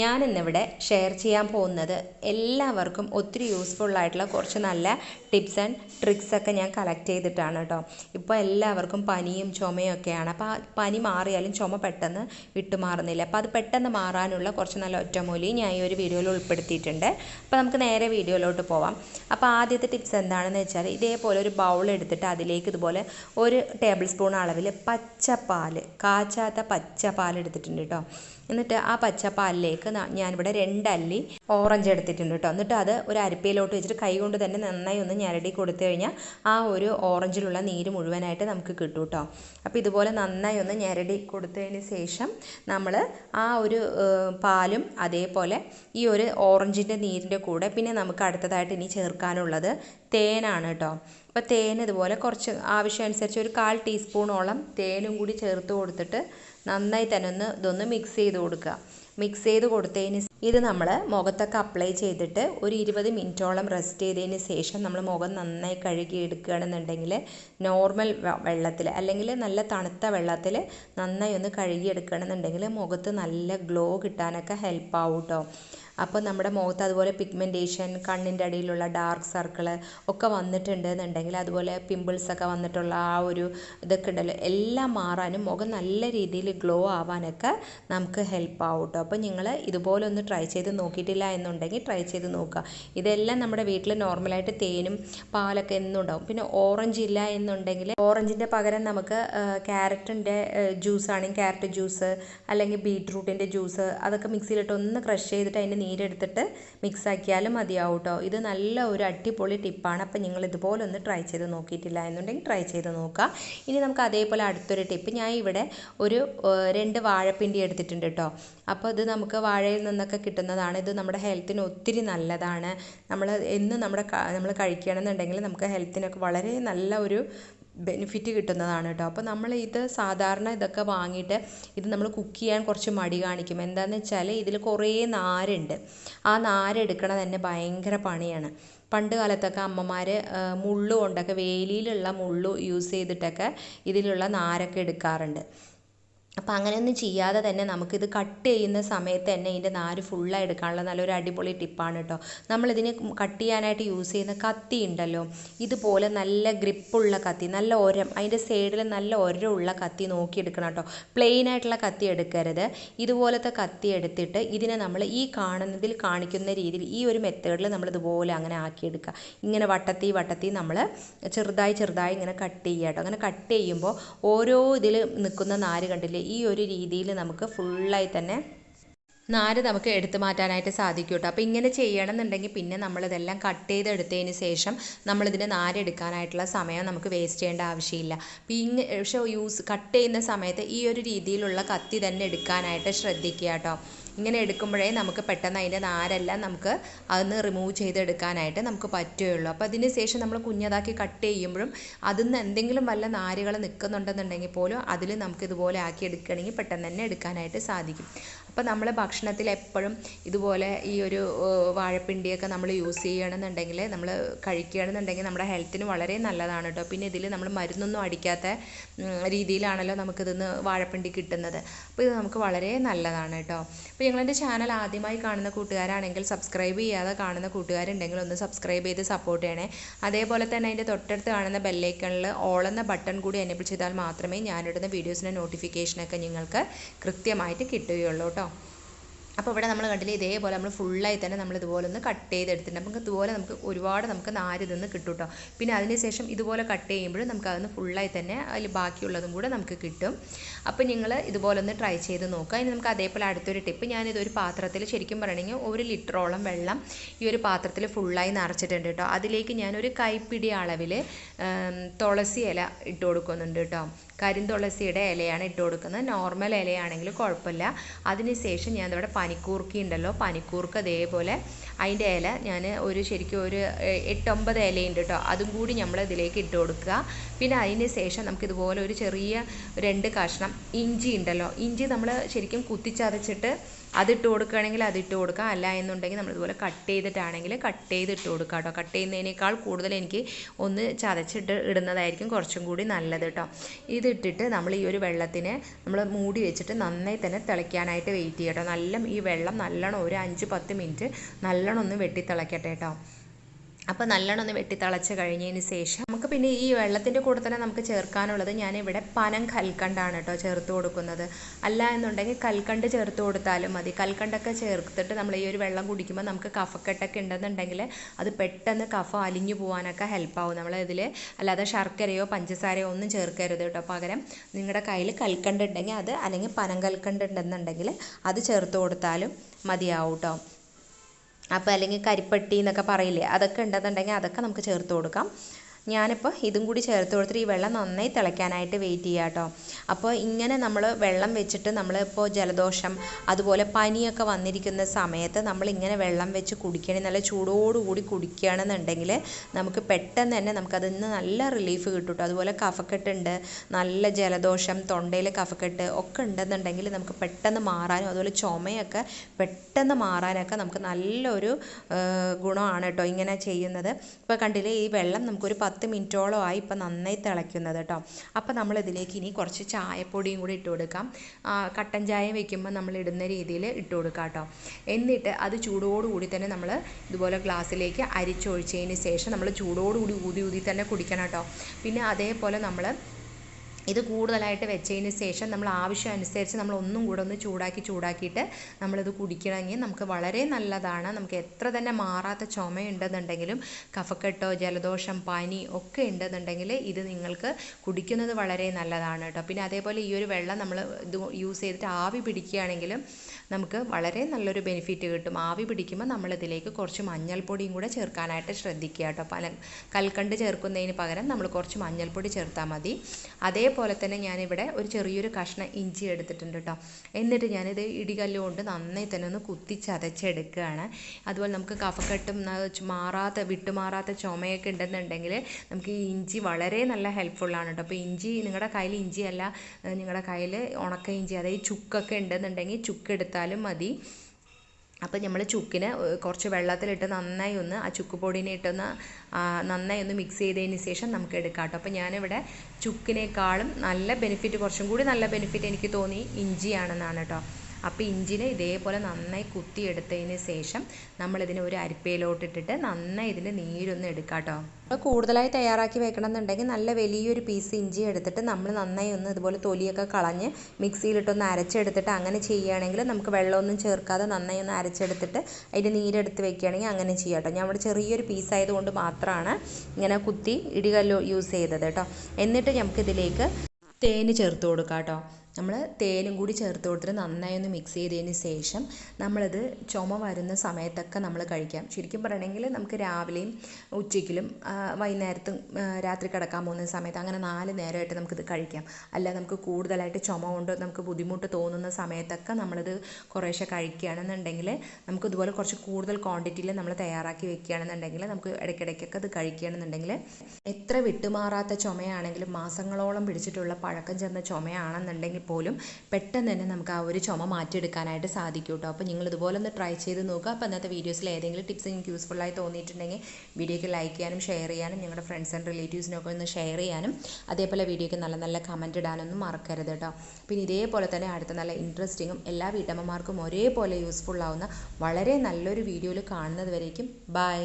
ഞാൻ ഇന്നിവിടെ ഷെയർ ചെയ്യാൻ പോകുന്നത് എല്ലാവർക്കും ഒത്തിരി യൂസ്ഫുൾ ആയിട്ടുള്ള കുറച്ച് നല്ല ടിപ്സ് ആൻഡ് ട്രിക്സ് ഒക്കെ ഞാൻ കളക്ട് ചെയ്തിട്ടാണ് കേട്ടോ ഇപ്പോൾ എല്ലാവർക്കും പനിയും ചുമയും ഒക്കെയാണ്. അപ്പോൾ ആ പനി മാറിയാലും ചുമ പെട്ടെന്ന് വിട്ടു മാറുന്നില്ല അപ്പോൾ അത് പെട്ടെന്ന് മാറാനുള്ള കുറച്ച് നല്ല ഒറ്റമൂലി ഞാൻ ഈ ഒരു വീഡിയോയിൽ ഉൾപ്പെടുത്തിയിട്ടുണ്ട്. അപ്പോൾ നമുക്ക് നേരെ വീഡിയോയിലോട്ട് പോവാം. അപ്പോൾ ആദ്യത്തെ ടിപ്സ് എന്താണെന്ന് വെച്ചാൽ ഇതേപോലെ ഒരു ബൗൾ എടുത്തിട്ട് അതിലേക്ക് ഇതുപോലെ ഒരു ടേബിൾ സ്പൂൺ അളവിൽ പച്ചപ്പാൽ കാച്ചാത്ത പച്ചപ്പാൽ എടുത്തിട്ടുണ്ട് കേട്ടോ എന്നിട്ട് ആ പച്ചപ്പാലിലേക്ക് പാലിലേക്ക് ഞാനിവിടെ രണ്ടല്ലി ഓറഞ്ച് എടുത്തിട്ടുണ്ട് കേട്ടോ എന്നിട്ട് അത് ഒരു അരിപ്പയിലോട്ട് വെച്ചിട്ട് കൈ കൊണ്ട് തന്നെ നന്നായി ഒന്ന് ഞരടി കൊടുത്തു കഴിഞ്ഞാൽ ആ ഒരു ഓറഞ്ചിലുള്ള നീര് മുഴുവനായിട്ട് നമുക്ക് കിട്ടും കേട്ടോ അപ്പോൾ ഇതുപോലെ നന്നായി ഒന്ന് ഞരടി കൊടുത്തതിന് ശേഷം നമ്മൾ ആ ഒരു പാലും അതേപോലെ ഈ ഒരു ഓറഞ്ചിന്റെ നീരിന്റെ കൂടെ പിന്നെ നമുക്ക് അടുത്തതായിട്ട് ഇനി ചേർക്കാനുള്ളത് തേനാണ് കേട്ടോ അപ്പോൾ തേൻ ഇതുപോലെ കുറച്ച് ആവശ്യമനുസരിച്ച് ഒരു കാൽ ടീസ്പൂണോളം തേനും കൂടി ചേർത്ത് കൊടുത്തിട്ട് നന്നായി തന്നെ ഒന്ന് ഇതൊന്ന് മിക്സ് ചെയ്ത് കൊടുക്കുക. മിക്സ് ചെയ്ത് കൊടുത്തതിന് ഇത് നമ്മൾ മുഖത്തൊക്കെ അപ്ലൈ ചെയ്തിട്ട് ഒരു ഇരുപത് മിനിറ്റോളം റെസ്റ്റ് ചെയ്തതിന് ശേഷം നമ്മൾ മുഖം നന്നായി കഴുകി എടുക്കുകയാണെന്നുണ്ടെങ്കിൽ നോർമൽ വെള്ളത്തിൽ അല്ലെങ്കിൽ നല്ല തണുത്ത വെള്ളത്തിൽ നന്നായി ഒന്ന് കഴുകി എടുക്കുകയാണെന്നുണ്ടെങ്കിൽ മുഖത്ത് നല്ല ഗ്ലോ കിട്ടാനൊക്കെ ഹെൽപ്പ് ആവും കേട്ടോ അപ്പോൾ നമ്മുടെ മുഖത്ത് അതുപോലെ പിഗ്മെന്റേഷൻ കണ്ണിന്റെ അടിയിലുള്ള ഡാർക്ക് സർക്കിൾ ഒക്കെ വന്നിട്ടുണ്ട് എന്നുണ്ടെങ്കിൽ അതുപോലെ പിമ്പിൾസ് ഒക്കെ വന്നിട്ടുള്ള ആ ഒരു ഇതൊക്കെ ഉണ്ടല്ലോ എല്ലാം മാറാനും മുഖം നല്ല രീതിയിൽ ഗ്ലോ ആവാനൊക്കെ നമുക്ക് ഹെൽപ്പ് ആവും കേട്ടോ അപ്പോൾ നിങ്ങൾ ഇതുപോലെ ഒന്ന് ട്രൈ ചെയ്ത് നോക്കിയിട്ടില്ല എന്നുണ്ടെങ്കിൽ ട്രൈ ചെയ്ത് നോക്കുക. ഇതെല്ലാം നമ്മുടെ വീട്ടിൽ നോർമലായിട്ട് തേനും പാലൊക്കെ എന്നും ഉണ്ടാവും. പിന്നെ ഓറഞ്ച് ഇല്ല എന്നുണ്ടെങ്കിൽ ഓറഞ്ചിന്റെ പകരം നമുക്ക് ക്യാരറ്റിന്റെ ജ്യൂസ് ആണെങ്കിൽ ക്യാരറ്റ് ജ്യൂസ് അല്ലെങ്കിൽ ബീട്രൂട്ടിന്റെ ജ്യൂസ് അതൊക്കെ മിക്സിയിലിട്ട് ഒന്ന് ക്രഷ് ചെയ്തിട്ട് അതിന്റെ നീരെടുത്തിട്ട് മിക്സ് ആക്കിയാലും മതിയാവും കേട്ടോ ഇത് നല്ല ഒരു അടിപൊളി ടിപ്പാണ്. അപ്പോൾ നിങ്ങൾ ഇതുപോലെ ഒന്ന് ട്രൈ ചെയ്ത് നോക്കിയിട്ടില്ല എന്നുണ്ടെങ്കിൽ ട്രൈ ചെയ്ത് നോക്കുക. ഇനി നമുക്ക് അതേപോലെ അടുത്തൊരു ടിപ്പ്. ഞാൻ ഇവിടെ ഒരു രണ്ട് വാഴപ്പിണ്ടി എടുത്തിട്ടുണ്ട് കേട്ടോ അപ്പോൾ ഇത് നമുക്ക് വാഴയിൽ നിന്നൊക്കെ കിട്ടുന്നതാണ്. ഇത് നമ്മുടെ ഹെൽത്തിന് ഒത്തിരി നല്ലതാണ്. നമ്മൾ എന്ന് നമ്മുടെ നമ്മൾ കഴിക്കുകയാണെന്നുണ്ടെങ്കിൽ നമുക്ക് ഹെൽത്തിനൊക്കെ വളരെ നല്ല ഒരു ബെനിഫിറ്റ് കിട്ടുന്നതാണ് കേട്ടോ അപ്പോൾ നമ്മൾ ഇത് സാധാരണ ഇതൊക്കെ വാങ്ങിയിട്ട് ഇത് നമ്മൾ കുക്ക് ചെയ്യാൻ കുറച്ച് മടി കാണിക്കും. എന്താണെന്ന് വെച്ചാൽ ഇതിൽ കുറേ നാരുണ്ട്. ആ നാരെടുക്കണത് തന്നെ ഭയങ്കര പണിയാണ്. പണ്ട് കാലത്തൊക്കെ അമ്മമാർ മുള്ളു കൊണ്ടൊക്കെ വേലിയിലുള്ള മുള്ളു യൂസ് ചെയ്തിട്ടൊക്കെ ഇതിലുള്ള നാരൊക്കെ എടുക്കാറുണ്ട്. അപ്പോൾ അങ്ങനെയൊന്നും ചെയ്യാതെ തന്നെ നമുക്കിത് കട്ട് ചെയ്യുന്ന സമയത്ത് തന്നെ ഇതിന്റെ നാര് ഫുള്ളായി എടുക്കാനുള്ള നല്ലൊരു അടിപൊളി ടിപ്പാണ് കേട്ടോ നമ്മളിതിന് കട്ട് ചെയ്യാനായിട്ട് യൂസ് ചെയ്യുന്ന കത്തി ഉണ്ടല്ലോ ഇതുപോലെ നല്ല ഗ്രിപ്പുള്ള കത്തി നല്ല ഒരം അതിന്റെ സൈഡിൽ നല്ല ഒരമുള്ള കത്തി നോക്കിയെടുക്കണം കേട്ടോ പ്ലെയിൻ ആയിട്ടുള്ള കത്തി എടുക്കരുത്. ഇതുപോലത്തെ കത്തി എടുത്തിട്ട് ഇതിനെ നമ്മൾ ഈ കാണുന്നതിൽ കാണിക്കുന്ന രീതിയിൽ ഈ ഒരു മെത്തേഡിൽ നമ്മൾ ഇതുപോലെ അങ്ങനെ ആക്കിയെടുക്കുക ഇങ്ങനെ വട്ടത്തി വട്ടത്തി നമ്മൾ ചെറുതായി ചെറുതായി ഇങ്ങനെ കട്ട് ചെയ്യുക കേട്ടോ അങ്ങനെ കട്ട് ചെയ്യുമ്പോൾ ഓരോ ഇതിൽ നിൽക്കുന്ന നാര് കണ്ടില്ലേ? ഈ ഒരു രീതിയിൽ നമുക്ക് ഫുള്ളായി തന്നെ നാര് നമുക്ക് എടുത്തു മാറ്റാനായിട്ട് സാധിക്കും കേട്ടോ അപ്പോൾ ഇങ്ങനെ ചെയ്യണമെന്നുണ്ടെങ്കിൽ പിന്നെ നമ്മളിതെല്ലാം കട്ട് ചെയ്തെടുത്തതിന് ശേഷം നമ്മളിതിന്റെ നാരെടുക്കാനായിട്ടുള്ള സമയം നമുക്ക് വേസ്റ്റ് ചെയ്യേണ്ട ആവശ്യമില്ല. അപ്പോൾ ഇങ്ങനെ പക്ഷേ യൂസ് കട്ട് ചെയ്യുന്ന സമയത്ത് ഈ ഒരു രീതിയിലുള്ള കത്തി തന്നെ എടുക്കാനായിട്ട് ശ്രദ്ധിക്കുക കേട്ടോ ഇങ്ങനെ എടുക്കുമ്പോഴേ നമുക്ക് പെട്ടെന്ന് അതിന്റെ നാരെല്ലാം നമുക്ക് അതൊന്ന് റിമൂവ് ചെയ്തെടുക്കാനായിട്ട് നമുക്ക് പറ്റുകയുള്ളൂ. അപ്പോൾ അതിന് ശേഷം നമ്മൾ കുഞ്ഞതാക്കി കട്ട് ചെയ്യുമ്പോഴും അതിൽ നിന്ന് എന്തെങ്കിലും വല്ല നാരുകൾ നിൽക്കുന്നുണ്ടെന്നുണ്ടെങ്കിൽ പോലും അതിൽ നമുക്ക് ഇതുപോലെ ആക്കി എടുക്കുകയാണെങ്കിൽ പെട്ടെന്ന് തന്നെ എടുക്കാനായിട്ട് സാധിക്കും. അപ്പോൾ നമ്മൾ ഭക്ഷണത്തിൽ എപ്പോഴും ഇതുപോലെ ഈ ഒരു വാഴപ്പിണ്ടിയൊക്കെ നമ്മൾ യൂസ് ചെയ്യണമെന്നുണ്ടെങ്കിൽ നമ്മൾ കഴിക്കുകയാണെന്നുണ്ടെങ്കിൽ നമ്മുടെ ഹെൽത്തിന് വളരെ നല്ലതാണ് കേട്ടോ പിന്നെ ഇതിൽ നമ്മൾ മരുന്നൊന്നും അടിക്കാത്ത രീതിയിലാണല്ലോ നമുക്കിതിന്ന് വാഴപ്പിണ്ടി കിട്ടുന്നത്. അപ്പോൾ ഇത് നമുക്ക് വളരെ നല്ലതാണ് കേട്ടോ അപ്പോൾ ഞങ്ങളെന്റെ ചാനൽ ആദ്യമായി കാണുന്ന കൂട്ടുകാരാണെങ്കിൽ സബ്സ്ക്രൈബ് ചെയ്യാതെ കാണുന്ന കൂട്ടുകാരുണ്ടെങ്കിൽ ഒന്ന് സബ്സ്ക്രൈബ് ചെയ്ത് സപ്പോർട്ട് ചെയ്യണേ. അതേപോലെ തന്നെ അതിന്റെ തൊട്ടടുത്ത് കാണുന്ന ബെല്ലൈക്കണിൽ ഓൾ എന്ന ബട്ടൺ കൂടി എനേബിൾ ചെയ്താൽ മാത്രമേ ഞാനിടുന്ന വീഡിയോസിന്റെ നോട്ടിഫിക്കേഷനൊക്കെ നിങ്ങൾക്ക് കൃത്യമായിട്ട് കിട്ടുകയുള്ളൂ കേട്ടോ അപ്പോൾ ഇവിടെ നമ്മൾ കണ്ടില്ലേ ഇതേപോലെ നമ്മൾ ഫുള്ളായി തന്നെ നമ്മൾ ഇതുപോലെ ഒന്ന് കട്ട് ചെയ്തെടുത്തിട്ടുണ്ട്. നമുക്ക് ഇതുപോലെ നമുക്ക് ഒരുപാട് നമുക്ക് നാര് ഇതൊന്ന് കിട്ടും കേട്ടോ. പിന്നെ അതിനുശേഷം ഇതുപോലെ കട്ട് ചെയ്യുമ്പോഴും നമുക്ക് അതൊന്ന് ഫുള്ളായി തന്നെ അതിൽ ബാക്കിയുള്ളതും കൂടെ നമുക്ക് കിട്ടും. അപ്പോൾ നിങ്ങൾ ഇതുപോലെ ഒന്ന് ട്രൈ ചെയ്ത് നോക്കുക. ഇനി നമുക്ക് അതേപോലെ അടുത്തൊരു ടിപ്പ് ഞാനിതൊരു പാത്രത്തിൽ ശരിക്കും പറയണമെങ്കിൽ ഒരു ലിറ്ററോളം വെള്ളം ഈ ഒരു പാത്രത്തിൽ ഫുള്ളായി നിറച്ചിട്ടുണ്ട് കേട്ടോ. അതിലേക്ക് ഞാനൊരു കൈപ്പിടി അളവിൽ തുളസി ഇല ഇട്ട് കൊടുക്കുന്നുണ്ട് കേട്ടോ. കരിന്തുളസിയുടെ ഇലയാണ് ഇട്ട് കൊടുക്കുന്നത്. നോർമൽ ഇലയാണെങ്കിൽ കുഴപ്പമില്ല. അതിനുശേഷം ഞാൻ ഇവിടെ പനിക്കൂർക്ക ഉണ്ടല്ലോ. പനിക്കൂർക്ക അതേപോലെ അതിന്റെ ഇല ഞാൻ ഒരു ശരിക്കും ഒരു എട്ടൊമ്പത് ഇലയുണ്ട് കേട്ടോ. അതും കൂടി നമ്മൾ ഇതിലേക്ക് ഇട്ട് കൊടുക്കുക. പിന്നെ അതിന് ശേഷം നമുക്ക് ഇതുപോലെ ഒരു ചെറിയ രണ്ട് കഷ്ണം ഇഞ്ചി ഉണ്ടല്ലോ. ഇഞ്ചി നമ്മൾ ശരിക്കും കുത്തിച്ചതച്ചിട്ട് അതിട്ട് കൊടുക്കുകയാണെങ്കിൽ അതിട്ട് കൊടുക്കാം അല്ല എന്നുണ്ടെങ്കിൽ നമ്മളിതുപോലെ കട്ട് ചെയ്തിട്ടാണെങ്കിൽ കട്ട് ചെയ്ത് ഇട്ട് കൊടുക്കാം കേട്ടോ. കട്ട് ചെയ്യുന്നതിനേക്കാൾ കൂടുതൽ എനിക്ക് ഒന്ന് ചതച്ചിട്ട് ഇടുന്നതായിരിക്കും കുറച്ചും കൂടി നല്ലത് കേട്ടോ. ഇതിട്ടിട്ട് നമ്മൾ ഈ ഒരു വെള്ളത്തിനെ നമ്മൾ മൂടി വെച്ചിട്ട് നന്നായി തന്നെ തിളയ്ക്കാനായിട്ട് വെയിറ്റ് ചെയ്യട്ടോ. നല്ല ഈ വെള്ളം നല്ലോണം ഒരു അഞ്ച് പത്ത് മിനിറ്റ് നല്ലോണം ഒന്ന് വെട്ടി തിളയ്ക്കട്ടെ കേട്ടോ അപ്പോൾ നല്ലോണം ഒന്ന് വെട്ടി തിളച്ച് കഴിഞ്ഞതിന് ശേഷം നമുക്ക് പിന്നെ ഈ വെള്ളത്തിന്റെ കൂടെ തന്നെ നമുക്ക് ചേർക്കാനുള്ളത് ഞാനിവിടെ പനം കൽക്കണ്ടാണ് കേട്ടോ ചേർത്ത് കൊടുക്കുന്നത്. അല്ല എന്നുണ്ടെങ്കിൽ കൽക്കണ്ട് ചേർത്ത് കൊടുത്താലും മതി. കൽക്കണ്ടൊക്കെ ചേർത്തിട്ട് നമ്മൾ ഈ ഒരു വെള്ളം കുടിക്കുമ്പോൾ നമുക്ക് കഫക്കെട്ടൊക്കെ ഉണ്ടെന്നുണ്ടെങ്കിൽ അത് പെട്ടെന്ന് കഫ അലിഞ്ഞു പോകാനൊക്കെ ഹെൽപ്പാവും നമ്മൾ ഇതിൽ അല്ലാതെ ശർക്കരയോ പഞ്ചസാരയോ ഒന്നും ചേർക്കരുത് കേട്ടോ. പകരം നിങ്ങളുടെ കയ്യിൽ കൽക്കണ്ട് ഉണ്ടെങ്കിൽ അത് അല്ലെങ്കിൽ പനം കൽക്കണ്ട് ഉണ്ടെന്നുണ്ടെങ്കിൽ അത് ചേർത്ത് കൊടുത്താലും മതിയാവും കേട്ടോ. അപ്പോൾ അല്ലെങ്കിൽ കരിപ്പട്ടി എന്നൊക്കെ പറയില്ലേ അതൊക്കെ ഉണ്ടെന്നുണ്ടെങ്കിൽ അതൊക്കെ നമുക്ക് ചേർത്ത് കൊടുക്കാം. ഞാനിപ്പോൾ ഇതും കൂടി ചേർത്ത് കൊടുത്തിട്ട് ഈ വെള്ളം നന്നായി തിളയ്ക്കാനായിട്ട് വെയിറ്റ് ചെയ്യാം കേട്ടോ അപ്പോൾ ഇങ്ങനെ നമ്മൾ വെള്ളം വെച്ചിട്ട് നമ്മളിപ്പോൾ ജലദോഷം അതുപോലെ പനിയൊക്കെ വന്നിരിക്കുന്ന സമയത്ത് നമ്മൾ ഇങ്ങനെ വെള്ളം വെച്ച് കുടിക്കണേ നല്ല ചൂടോടുകൂടി കുടിക്കുകയാണെന്നുണ്ടെങ്കിൽ നമുക്ക് പെട്ടെന്ന് തന്നെ നമുക്കതിൽ നിന്ന് നല്ല റിലീഫ് കിട്ടും അതുപോലെ കഫക്കെട്ടുണ്ട് നല്ല ജലദോഷം തൊണ്ടയിൽ കഫക്കെട്ട് ഒക്കെ ഉണ്ടെന്നുണ്ടെങ്കിൽ നമുക്ക് പെട്ടെന്ന് മാറാനും അതുപോലെ ചുമയൊക്കെ പെട്ടെന്ന് മാറാനൊക്കെ നമുക്ക് നല്ലൊരു ഗുണമാണ് കേട്ടോ ഇങ്ങനെ ചെയ്യുന്നത്. ഇപ്പോൾ കണ്ടില്ലേ ഈ വെള്ളം നമുക്കൊരു പത്ത് മിനിറ്റോളമായി ഇപ്പം നന്നായി തിളയ്ക്കുന്നത് കേട്ടോ. അപ്പോൾ നമ്മൾ ഇതിലേക്ക് ഇനി കുറച്ച് ചായപ്പൊടിയും കൂടി ഇട്ട് കൊടുക്കാം. കട്ടൻ ചായ വെക്കുമ്പോൾ നമ്മൾ ഇടുന്ന രീതിയിൽ ഇട്ട് കൊടുക്കാം കേട്ടോ. എന്നിട്ട് അത് ചൂടോടുകൂടി തന്നെ നമ്മൾ ഇതുപോലെ ഗ്ലാസ്സിലേക്ക് അരിച്ചൊഴിച്ചതിന് ശേഷം നമ്മൾ ചൂടോടുകൂടി ഊതി ഊതി തന്നെ കുടിക്കണം കേട്ടോ. പിന്നെ അതേപോലെ നമ്മൾ ഇത് കൂടുതലായിട്ട് വെച്ചതിന് ശേഷം നമ്മൾ ആവശ്യം അനുസരിച്ച് നമ്മൾ ഒന്നും കൂടെ ഒന്ന് ചൂടാക്കി ചൂടാക്കിയിട്ട് നമ്മളിത് കുടിക്കണമെങ്കിൽ നമുക്ക് വളരെ നല്ലതാണ്. നമുക്ക് എത്ര തന്നെ മാറാത്ത ചുമയുണ്ടെന്നുണ്ടെങ്കിലും കഫക്കെട്ടോ ജലദോഷം പനി ഒക്കെ ഉണ്ടെന്നുണ്ടെങ്കിൽ ഇത് നിങ്ങൾക്ക് കുടിക്കുന്നത് വളരെ നല്ലതാണ് കേട്ടോ. പിന്നെ അതേപോലെ ഈ ഒരു വെള്ളം നമ്മൾ ഇത് യൂസ് ചെയ്തിട്ട് ആവി പിടിക്കുകയാണെങ്കിലും നമുക്ക് വളരെ നല്ലൊരു ബെനിഫിറ്റ് കിട്ടും. ആവി പിടിക്കുമ്പോൾ നമ്മളിതിലേക്ക് കുറച്ച് മഞ്ഞൾപ്പൊടിയും കൂടെ ചേർക്കാനായിട്ട് ശ്രദ്ധിക്കുക കേട്ടോ. പല കൽക്കണ്ട് ചേർക്കുന്നതിന് പകരം നമ്മൾ കുറച്ച് മഞ്ഞൾപ്പൊടി ചേർത്താൽ മതി. അതേപോലെ തന്നെ ഞാനിവിടെ ഒരു ചെറിയൊരു കഷ്ണം ഇഞ്ചി എടുത്തിട്ടുണ്ട് കേട്ടോ എന്നിട്ട് ഞാനിത് ഇടികല്ല് കൊണ്ട് നന്നായി തന്നെ ഒന്ന് കുത്തി ചതച്ചെടുക്കുകയാണ് അതുപോലെ നമുക്ക് കഫക്കെട്ടും മാറാത്ത വിട്ടുമാറാത്ത ചുമയൊക്കെ ഉണ്ടെന്നുണ്ടെങ്കിൽ നമുക്ക് ഈ ഇഞ്ചി വളരെ നല്ല ഹെൽപ്ഫുള്ളാണ് കേട്ടോ അപ്പോൾ ഇഞ്ചി നിങ്ങളുടെ കയ്യിൽ ഇഞ്ചിയല്ല നിങ്ങളുടെ കയ്യിൽ ഉണക്ക ഇഞ്ചി അതായത് ചുക്കൊക്കെ ഉണ്ടെന്നുണ്ടെങ്കിൽ ചുക്കെടുത്താലും മതി. അപ്പോൾ നമ്മൾ ചുക്കിന് കുറച്ച് വെള്ളത്തിലിട്ട് നന്നായി ഒന്ന് ആ ചുക്ക് പൊടിനെ ഇട്ടൊന്ന് നന്നായി ഒന്ന് മിക്സ് ചെയ്തതിന് ശേഷം നമുക്ക് എടുക്കാം കേട്ടോ. അപ്പോൾ ഞാനിവിടെ ചുക്കിനേക്കാളും നല്ല ബെനിഫിറ്റ് കുറച്ചും കൂടി നല്ല ബെനിഫിറ്റ് എനിക്ക് തോന്നി ഇഞ്ചിയാണെന്നാണ് കേട്ടോ. അപ്പോൾ ഇഞ്ചിനെ ഇതേപോലെ നന്നായി കുത്തിയെടുത്തതിന് ശേഷം നമ്മളിതിനെ ഒരു അരിപ്പയിലോട്ടിട്ടിട്ട് നന്നായി ഇതിന്റെ നീരൊന്ന് എടുക്കാം കേട്ടോ അപ്പോൾ കൂടുതലായി തയ്യാറാക്കി വെക്കണം എന്നുണ്ടെങ്കിൽ നല്ല വലിയൊരു പീസ് ഇഞ്ചി എടുത്തിട്ട് നമ്മൾ നന്നായി ഒന്ന് ഇതുപോലെ തൊലിയൊക്കെ കളഞ്ഞ് മിക്സിയിലിട്ടൊന്ന് അരച്ചെടുത്തിട്ട് അങ്ങനെ ചെയ്യുകയാണെങ്കിൽ നമുക്ക് വെള്ളമൊന്നും ചേർക്കാതെ നന്നായി ഒന്ന് അരച്ചെടുത്തിട്ട് അതിന്റെ നീരെടുത്ത് വെക്കുകയാണെങ്കിൽ അങ്ങനെ ചെയ്യാം കേട്ടോ ഞാൻ ഇവിടെ ചെറിയൊരു പീസ് ആയതുകൊണ്ട് മാത്രമാണ് ഇങ്ങനെ കുത്തി ഇടികല്ലോ യൂസ് ചെയ്തത് കേട്ടോ എന്നിട്ട് നമുക്കിതിലേക്ക് തേന് ചേർത്ത് കൊടുക്കാം കേട്ടോ നമ്മൾ തേനും കൂടി ചേർത്ത് കൊടുത്തിട്ട് നന്നായി ഒന്ന് മിക്സ് ചെയ്തതിന് ശേഷം നമ്മളത് ചുമ വരുന്ന സമയത്തൊക്കെ നമ്മൾ കഴിക്കാം. ശരിക്കും പറയണമെങ്കിൽ നമുക്ക് രാവിലെയും ഉച്ചയ്ക്കിലും വൈകുന്നേരത്തും രാത്രി കിടക്കാൻ പോകുന്ന സമയത്ത് അങ്ങനെ നാല് നേരമായിട്ട് നമുക്കിത് കഴിക്കാം. അല്ല നമുക്ക് കൂടുതലായിട്ട് ചുമ കൊണ്ട് നമുക്ക് ബുദ്ധിമുട്ട് തോന്നുന്ന സമയത്തൊക്കെ നമ്മളിത് കുറേശ്ശെ കഴിക്കുകയാണെന്നുണ്ടെങ്കിൽ നമുക്ക് ഇതുപോലെ കുറച്ച് കൂടുതൽ ക്വാണ്ടിറ്റിയിൽ നമ്മൾ തയ്യാറാക്കി വെക്കുകയാണെന്നുണ്ടെങ്കിൽ നമുക്ക് ഇടയ്ക്കിടയ്ക്കൊക്കെ ഇത് കഴിക്കുകയാണെന്നുണ്ടെങ്കിൽ എത്ര വിട്ടുമാറാത്ത ചുമയാണെങ്കിലും മാസങ്ങളോളം പിടിച്ചിട്ടുള്ള പഴക്കം ചെന്ന ചുമയാണെന്നുണ്ടെങ്കിൽ പോലും പെട്ടെന്ന് തന്നെ നമുക്ക് ആ ഒരു ചുമ മാറ്റിയെടുക്കാനായിട്ട് സാധിക്കും കേട്ടോ അപ്പോൾ നിങ്ങൾ ഇതുപോലെ ഒന്ന് ട്രൈ ചെയ്ത് നോക്കുക. അപ്പോൾ ഇന്നത്തെ വീഡിയോസിൽ ഏതെങ്കിലും ടിപ്സ് നിങ്ങൾക്ക് യൂസ്ഫുള്ളായി തോന്നിയിട്ടുണ്ടെങ്കിൽ വീഡിയോയ്ക്ക് ലൈക്ക് ചെയ്യാനും ഷെയർ ചെയ്യാനും നിങ്ങളുടെ ഫ്രണ്ട്സ് ആൻഡ് റിലേറ്റീവ്സിനൊക്കെ ഒന്ന് ഷെയർ ചെയ്യാനും അതേപോലെ വീഡിയോയ്ക്ക് നല്ല നല്ല കമന്റ് ഇടാനൊന്നും മറക്കരുത് കേട്ടോ പിന്നെ ഇതേപോലെ തന്നെ അടുത്ത നല്ല ഇൻട്രസ്റ്റിങ്ങും എല്ലാ വീട്ടമ്മമാർക്കും ഒരേപോലെ യൂസ്ഫുള്ളാവുന്ന വളരെ നല്ലൊരു വീഡിയോയിൽ കാണുന്നത് വരേക്കും. ബൈ